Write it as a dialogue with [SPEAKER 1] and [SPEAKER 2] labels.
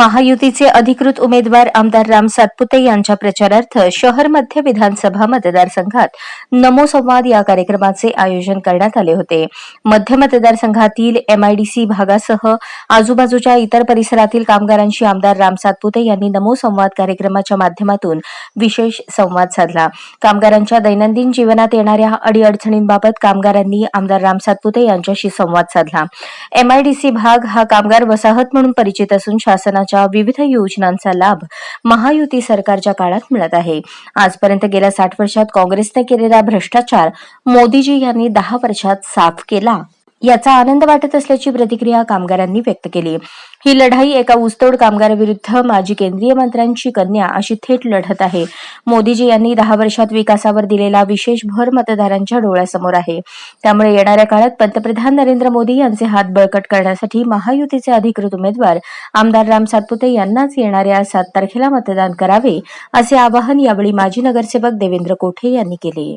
[SPEAKER 1] महायुतीचे अधिकृत उमेदवार आमदार राम सातपुते यांच्या प्रचारार्थ शहर मध्य विधानसभा मतदारसंघात नमो संवाद या कार्यक्रमाचे आयोजन करण्यात आले होते. मध्य मतदारसंघातील एमआयडीसी भागासह आजूबाजूच्या इतर परिसरातील कामगारांशी आमदार राम सातपुते यांनी नमो संवाद कार्यक्रमाच्या माध्यमातून विशेष संवाद साधला. कामगारांच्या दैनंदिन जीवनात येणाऱ्या अडीअडचणींबाबत कामगारांनी आमदार राम सातपुते यांच्याशी संवाद साधला. एमआयडीसी भाग हा कामगार वसाहत म्हणून परिचित असून शासनाच्या विविध योजनांचा लाभ महायुती सरकारच्या काळात मिळत आहे. आजपर्यंत गेल्या साठ वर्षात काँग्रेसने केलेला भ्रष्टाचार मोदीजी यांनी दहा वर्षात साफ केला. याचा आनंद वाटत असल्याची प्रतिक्रिया कामगारांनी व्यक्त केली. ही लढाई एका ऊसतोड कामगाराविरुद्ध माजी केंद्रीय मंत्र्यांची कन्या अशी थेट लढत आहे. मोदीजी यांनी दहा वर्षात विकासावर दिलेला विशेष भर मतदारांच्या डोळ्यासमोर आहे. त्यामुळे येणाऱ्या काळात पंतप्रधान नरेंद्र मोदी यांचे हात बळकट करण्यासाठी महायुतीचे अधिकृत उमेदवार आमदार राम सातपुते यांनाच येणाऱ्या सात तारखेला मतदान करावे असे आवाहन यावेळी माजी नगरसेवक देवेंद्र कोठे यांनी केले.